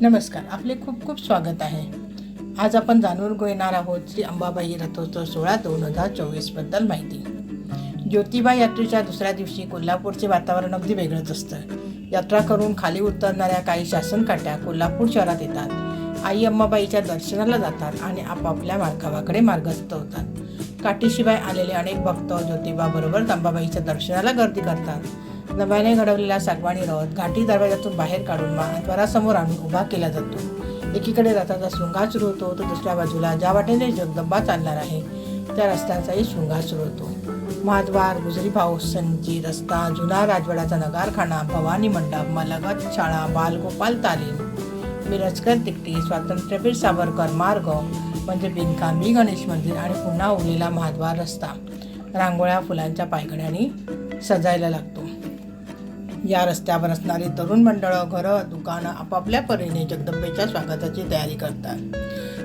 नमस्कार आपले खूप खूप स्वागत आहे. आज आपण जाणून घेणार आहोत श्री अंबाबाई रथोत्सव सोळा दोन हजार चोवीसबद्दल माहिती. ज्योतिबा यात्रेच्या दुसऱ्या दिवशी कोल्हापूरचे वातावरण अगदी वेगळंच असतं. यात्रा करून खाली उतरणाऱ्या काही शासनकाट्या कोल्हापूर शहरात येतात. आई अंबाबाईच्या दर्शनाला जातात आणि आपापल्या मार्गावाकडे मार्गस्थ होतात. काठीशिवाय आलेले अनेक भक्त ज्योतिबाबरोबर अंबाबाईच्या दर्शनाला गर्दी करतात. नव्याने घडवलेला सागवाणी रथ घाटी दरवाजातून बाहेर काढून महाद्वारासमोर आणून उभा केला जातो. एकीकडे रथाचा शृंगार सुरू होतो तर दुसऱ्या बाजूला ज्या वाटेने जगदंबा चालणार आहे त्या रस्त्याचाही शृंगार सुरू होतो. महाद्वार गुजरी भाऊस संची रस्ता जुना राजवाड्याचा नगारखाना भवानी मंडप मलगत शाळा बालगोपाल तालीम. मिरजकर तिकटी स्वातंत्र्यवीर सावरकर मार्ग म्हणजे बिनकामी गणेश मंदिर आणि पुन्हा उरलेला महाद्वार रस्ता. रांगोळ्या फुलांच्या पायघड्याने सजायला लागतो. या रस्त्यावर असणारी तरुण मंडळं घरं दुकानं आपापल्या परीने जगदंबेच्या स्वागताची तयारी करतात.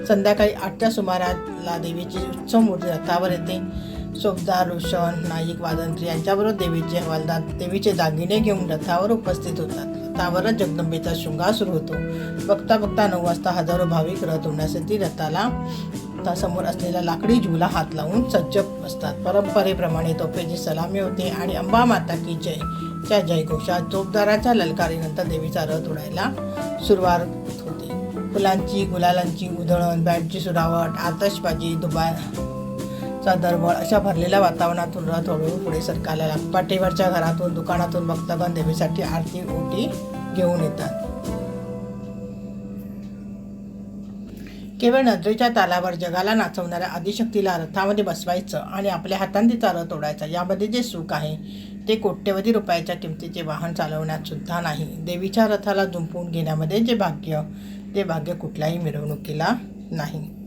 संध्याकाळी आठच्या सुमाराला देवीची उत्सव मूर्ती रथावर येते. सोबदार रोशन नाईक वादंत्री यांच्याबरोबर देवीचे हवालदार देवीचे दागिने घेऊन रथावर उपस्थित होतात. रथावरच जगदंबेचा शृंगार सुरू होतो. बघता बघता नऊ वाजता हजारो भाविक रथ होण्यासाठी रथाला समोर असलेला लाकडी झुला हात लावून सज्ज असतात. परंपरेप्रमाणे तोफेची सलामी होते आणि अंबा माता की जय च्या जयघोषात चोपदाराच्या ललकारीनंतर देवीचा रथ उडायला सुरुवात होते. फुलांची गुलालांची उधळण बॅटची सुरावट आतषबाजी दुबा चा दरवळ अशा भरलेल्या वातावरणातून रथ हळूहळू पुढे सरकायला लागतो पाठीवरच्या घरातून दुकानातून भक्तगण देवीसाठी आरती ओटी घेऊन येतात. केवळ नजरेच्या तालावर जगाला नाचवणाऱ्या आदिशक्तीला रथामध्ये बसवायचं आणि आपल्या हातांनी तिचा रथ ओढायचा यामध्ये जे सुख आहे ते कोट्यवधी रुपयाच्या किमतीचे वाहन चालवण्यात सुद्धा नाही. देवीच्या रथाला जुंपून घेण्यामध्ये जे भाग्य ते भाग्य कुठल्याही मिरवणुकीला नाही.